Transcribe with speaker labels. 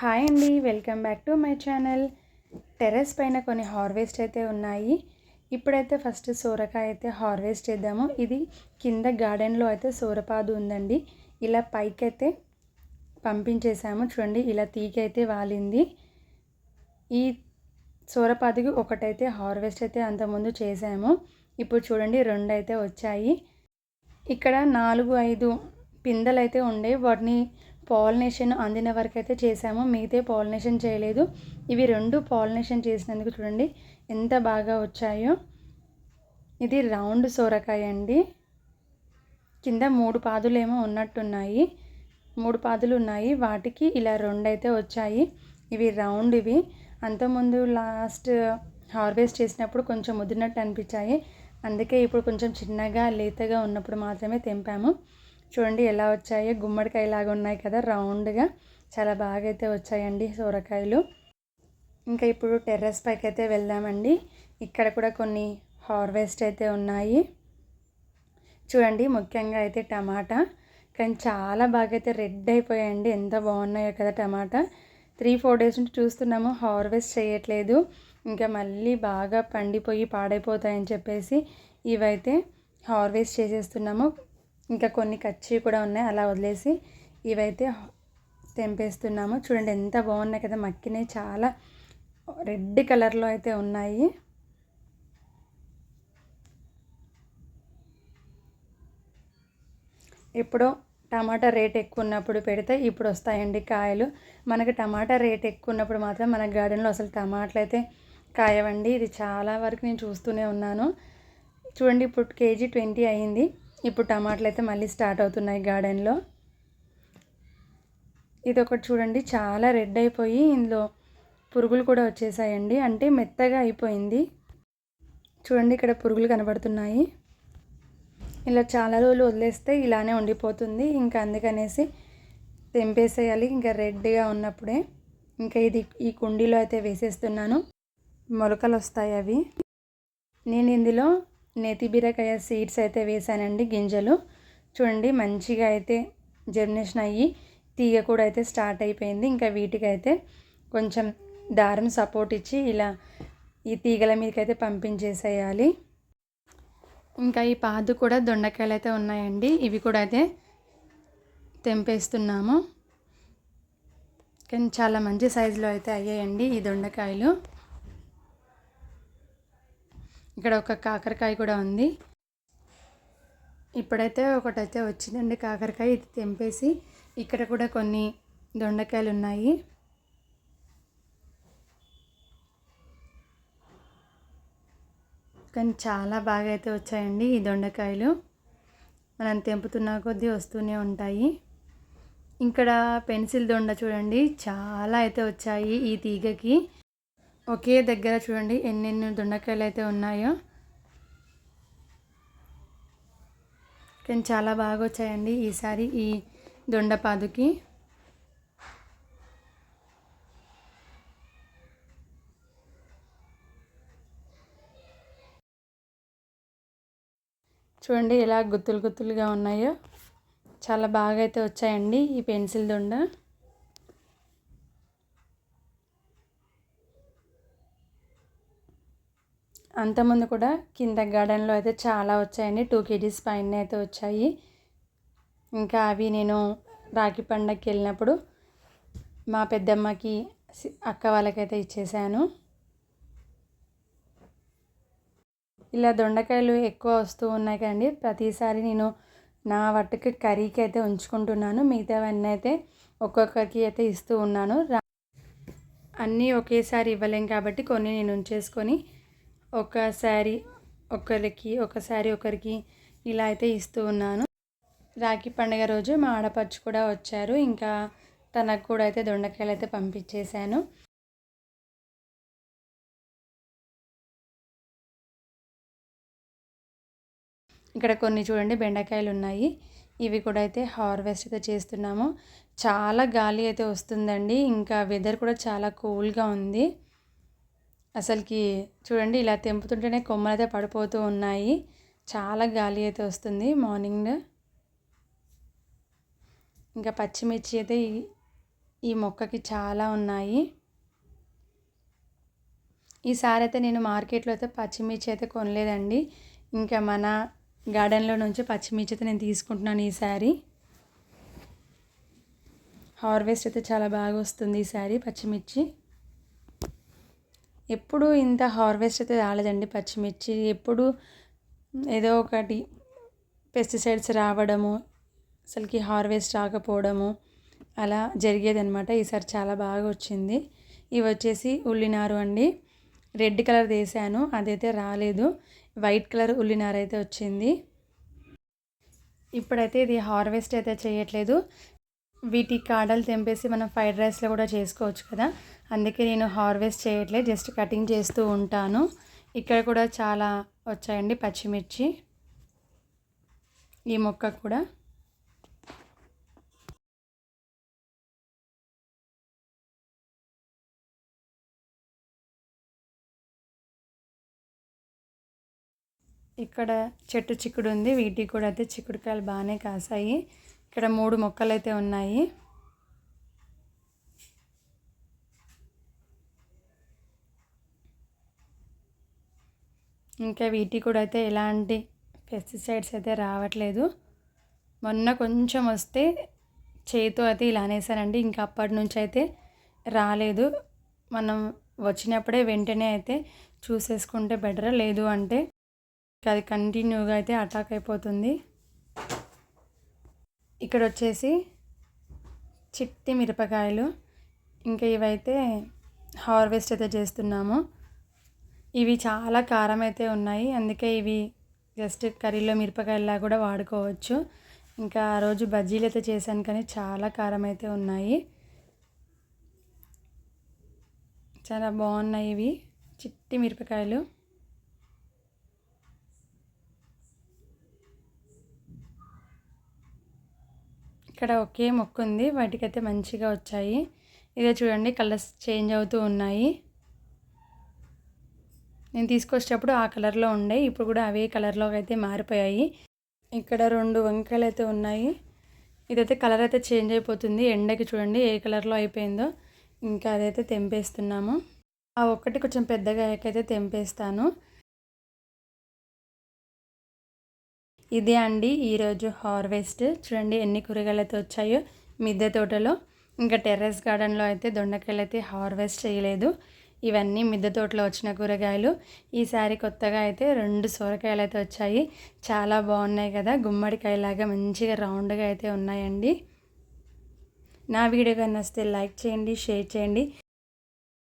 Speaker 1: Hi అండి welcome back to my channel. Terrace పైన కొన్ని హార్వెస్ట్ అయితే ఉన్నాయి. ఇప్పుడైతే ఫస్ట్ సోరకాయ అయితే హార్వెస్ట్ చేద్దాము. ఇది కింద గార్డెన్లో అయితే సోరపాదు ఉందండి. ఇలా పైకి అయితే పంపించేసాము. చూడండి ఇలా తీగైతే వాలింది. ఈ సోరపాదికి ఒకటైతే హార్వెస్ట్ అయితే అంతకుముందు చేసాము. ఇప్పుడు చూడండి రెండు అయితే వచ్చాయి. ఇక్కడ నాలుగు ఐదు పిందెలు అయితే ఉండే. వాటిని పాలినేషన్ అందిన వరకు అయితే చేసాము మిగతా పాలినేషన్ చేయలేదు. ఇవి రెండు పాలినేషన్ చేసినందుకు చూడండి ఎంత బాగా వచ్చాయో. ఇది రౌండ్ సోరకాయ అండి. కింద మూడు పాదులు ఏమో ఉన్నట్టున్నాయి. మూడు పాదులు ఉన్నాయి. వాటికి ఇలా రెండు అయితే వచ్చాయి. ఇవి రౌండ్ ఇవి. అంతకుముందు లాస్ట్ హార్వెస్ట్ చేసినప్పుడు కొంచెం ముదిరినట్టు అనిపించాయి. అందుకే ఇప్పుడు కొంచెం చిన్నగా లేతగా ఉన్నప్పుడు మాత్రమే తెంపాము. చూడండి ఎలా వచ్చాయో. గుమ్మడికాయ లాగా ఉన్నాయి కదా రౌండ్గా. చాలా బాగా అయితే వచ్చాయండి సోరకాయలు. ఇంకా ఇప్పుడు టెర్రస్ పైకి అయితే వెళ్దామండి. ఇక్కడ కూడా కొన్ని హార్వెస్ట్ అయితే ఉన్నాయి. చూడండి ముఖ్యంగా అయితే టమాటా. కానీ చాలా బాగా అయితే రెడ్ అయిపోయాయండి. ఎంత బాగున్నాయో కదా టమాటా. త్రీ ఫోర్ డేస్ నుంచి చూస్తున్నాము హార్వెస్ట్ చేయట్లేదు. ఇంకా మళ్ళీ బాగా పండిపోయి పాడైపోతాయని చెప్పేసి ఇవైతే హార్వెస్ట్ చేసేస్తున్నాము. ఇంకా కొన్ని కచ్చి కూడా ఉన్నాయి. అలా వదిలేసి ఇవైతే తెంపేస్తున్నాము. చూడండి ఎంత బాగున్నాయి కదా. మక్కినాయి చాలా రెడ్ కలర్లో అయితే ఉన్నాయి. ఎప్పుడో టమాటా రేట్ ఎక్కువ ఉన్నప్పుడు పెడితే ఇప్పుడు వస్తాయండి కాయలు. మనకి టమాటా రేట్ ఎక్కువ ఉన్నప్పుడు మాత్రం మన గార్డెన్లో అసలు టమాటాలు అయితే కాయవండి. ఇది చాలా వరకు నేను చూస్తూనే ఉన్నాను. చూడండి ఇప్పుడు కేజీ ట్వంటీ అయింది. ఇప్పుడు టమాటాలు అయితే మళ్ళీ స్టార్ట్ అవుతున్నాయి గార్డెన్లో. ఇది ఒకటి చూడండి చాలా రెడ్ అయిపోయి ఇందులో పురుగులు కూడా వచ్చేసాయండి. అంటే మెత్తగా అయిపోయింది. చూడండి ఇక్కడ పురుగులు కనబడుతున్నాయి. ఇలా చాలా రోజులు వదిలేస్తే ఇలానే ఉండిపోతుంది. ఇంకా అందుకనేసి తెంపేసేయాలి. ఇంకా రెడ్గా ఉన్నప్పుడే. ఇంకా ఇది ఈ కుండీలో అయితే వేసేస్తున్నాను. మొలకలు వస్తాయి అవి. నేను ఇందులో నేతి బీరకాయ సీడ్స్ అయితే వేసానండి గింజలు. చూడండి మంచిగా అయితే జర్మినేషన్ అయ్యి తీగ కూడా అయితే స్టార్ట్ అయిపోయింది. ఇంకా వీటికి అయితే కొంచెం దారం సపోర్ట్ ఇచ్చి ఇలా ఈ తీగల మీదకి అయితే పంపించేసేయాలి. ఇంకా ఈ పాదు కూడా దొండకాయలు అయితే ఉన్నాయండి. ఇవి కూడా అయితే తెంపేస్తున్నాము. కానీ చాలా మంచి సైజులో అయితే అయ్యాయండి ఈ దొండకాయలు. ఇక్కడ ఒక కాకరకాయ కూడా ఉంది. ఇప్పుడైతే ఒకటైతే వచ్చిందండి కాకరకాయ. ఇది తెంపేసి ఇక్కడ కూడా కొన్ని దొండకాయలు ఉన్నాయి. కానీ చాలా బాగా అయితే వచ్చాయండి ఈ దొండకాయలు. మనం తెంపుతున్న కొద్దీ వస్తూనే ఉంటాయి. ఇక్కడ పెన్సిల్ దొండ చూడండి చాలా అయితే వచ్చాయి ఈ తీగకి. ఒకే దగ్గర చూడండి ఎన్నెన్ని దొండకాయలు అయితే ఉన్నాయో. కానీ చాలా బాగా వచ్చాయండి ఈసారి ఈ దొండపాదుకి. చూడండి ఎలా గుత్తులు గుత్తులుగా ఉన్నాయో. చాలా బాగా అయితే వచ్చాయండి ఈ పెన్సిల్ దొండ. అంతకుముందు కూడా కింద గార్డెన్లో అయితే చాలా వచ్చాయండి. టూ కేజీస్ పైన అయితే వచ్చాయి. ఇంకా అవి నేను రాఖీ పండగకి వెళ్ళినప్పుడు మా పెద్దమ్మకి అక్క వాళ్ళకైతే ఇచ్చేసాను. ఇలా దొండకాయలు ఎక్కువ వస్తూ ఉన్నాయి కదండి. ప్రతిసారి నేను నా వట్టుకి కర్రీకి అయితే ఉంచుకుంటున్నాను. మిగతావన్నీ అయితే ఒక్కొక్కరికి అయితే ఇస్తూ ఉన్నాను. అన్నీ ఒకేసారి ఇవ్వలేం కాబట్టి కొన్ని నేను ఉంచేసుకొని ఒక శారీ ఒకరికి ఒకసారి ఒకరికి ఇలా అయితే ఇస్తూ ఉన్నాను. రాఖీ పండుగ రోజు మా ఆడపడుచు కూడా వచ్చారు. ఇంకా తనకు కూడా అయితే దొండకాయలు అయితే పంపించేశాను. ఇక్కడ కొన్ని చూడండి బెండకాయలు ఉన్నాయి. ఇవి కూడా అయితే హార్వెస్ట్ అయితే చేస్తున్నాము. చాలా గాలి అయితే వస్తుందండి. ఇంకా వెదర్ కూడా చాలా కూల్గా ఉంది. అసలుకి చూడండి ఇలా తెంపుతుంటేనే కొమ్మలైతే పడిపోతూ ఉన్నాయి. చాలా గాలి అయితే వస్తుంది మార్నింగ్. ఇంకా పచ్చిమిర్చి అయితే ఈ మొక్కకి చాలా ఉన్నాయి. ఈసారి అయితే నేను మార్కెట్లో అయితే పచ్చిమిర్చి అయితే కొనలేదండి. ఇంకా మన గార్డెన్లో నుంచి పచ్చిమిర్చి అయితే నేను తీసుకుంటున్నాను ఈసారి. హార్వెస్ట్ అయితే చాలా బాగా వస్తుంది ఈసారి పచ్చిమిర్చి. ఎప్పుడు ఇంత హార్వెస్ట్ అయితే రాలేదండి పచ్చిమిర్చి. ఎప్పుడు ఏదో ఒకటి పెస్టిసైడ్స్ రావడము అసలుకి హార్వెస్ట్ రాకపోవడము అలా జరిగేది అనమాట ఈసారి చాలా బాగా వచ్చింది. ఇవి వచ్చేసి ఉల్లినారు అండి. రెడ్ కలర్ వేసాను అదైతే రాలేదు. వైట్ కలర్ ఉల్లినారు అయితే వచ్చింది. ఇప్పుడైతే ఇది హార్వెస్ట్ అయితే చేయట్లేదు. వీటి కాడలు తెంపేసి మనం ఫ్రైడ్ రైస్లో కూడా చేసుకోవచ్చు కదా. అందుకే నేను హార్వెస్ట్ చేయట్లేదు జస్ట్ కటింగ్ చేస్తూ ఉంటాను. ఇక్కడ కూడా చాలా వచ్చాయండి పచ్చిమిర్చి. ఈ మొక్క కూడా. ఇక్కడ చెట్టు చిక్కుడు ఉంది వీటికి కూడా అయితే చిక్కుడుకాయలు బాగానే కాసాయి. ఇక్కడ మూడు మొక్కలు అయితే ఉన్నాయి. ఇంకా వీటికి కూడా అయితే ఎలాంటి పెస్టిసైడ్స్ అయితే రావట్లేదు. మొన్న కొంచెం వస్తే చేతితో అయితే ఇలా అనేసానండి ఇంకా అప్పటి నుంచి అయితే రాలేదు. మనం వచ్చినప్పుడే వెంటనే అయితే చూసేసుకుంటే బెటర్. లేదు అంటే అది కంటిన్యూగా అయితే అటాక్ అయిపోతుంది. ఇక్కడ వచ్చేసి చిట్టి మిరపకాయలు. ఇంకా ఇవైతే హార్వెస్ట్ అయితే చేస్తున్నాము. ఇవి చాలా కారం అయితే ఉన్నాయి. అందుకే ఇవి జస్ట్ కర్రీలో మిరపకాయలా కూడా వాడుకోవచ్చు. ఇంకా ఆ రోజు బజ్జీలు అయితే చేశాను కానీ చాలా కారం అయితే ఉన్నాయి. చాలా బాగున్నాయి ఇవి. చిట్టి మిరపకాయలు. ఇక్కడ ఒకే మొక్క ఉంది. వాటికైతే మంచిగా వచ్చాయి. ఇదే చూడండి కలర్స్ చేంజ్ అవుతూ ఉన్నాయి. నేను తీసుకొచ్చేటప్పుడు ఆ కలర్లో ఉండే ఇప్పుడు కూడా అవే కలర్లో అయితే మారిపోయాయి. ఇక్కడ రెండు వంకాయలు అయితే ఉన్నాయి. ఇదైతే కలర్ అయితే చేంజ్ అయిపోతుంది. ఎండకి చూడండి ఏ కలర్లో అయిపోయిందో. ఇంకా అదైతే తెంపేస్తున్నాము. ఆ ఒక్కటి కొంచెం పెద్దగా అయితే తెంపేస్తాను. ఇదే అండి ఈరోజు హార్వెస్ట్. చూడండి ఎన్ని కూరగాయలు అయితే వచ్చాయో మిద్దె తోటలో. ఇంకా టెర్రస్ గార్డెన్లో అయితే దొండకాయలు అయితే హార్వెస్ట్ చేయలేదు. ఇవన్నీ మిద్దె తోటలో వచ్చిన కూరగాయలు. ఈసారి కొత్తగా అయితే రెండు సొరకాయలు అయితే వచ్చాయి. చాలా బాగున్నాయి కదా గుమ్మడికాయలాగా మంచిగా రౌండ్గా అయితే ఉన్నాయండి. నా వీడియో కానీ నచ్చితే లైక్ చేయండి షేర్ చేయండి.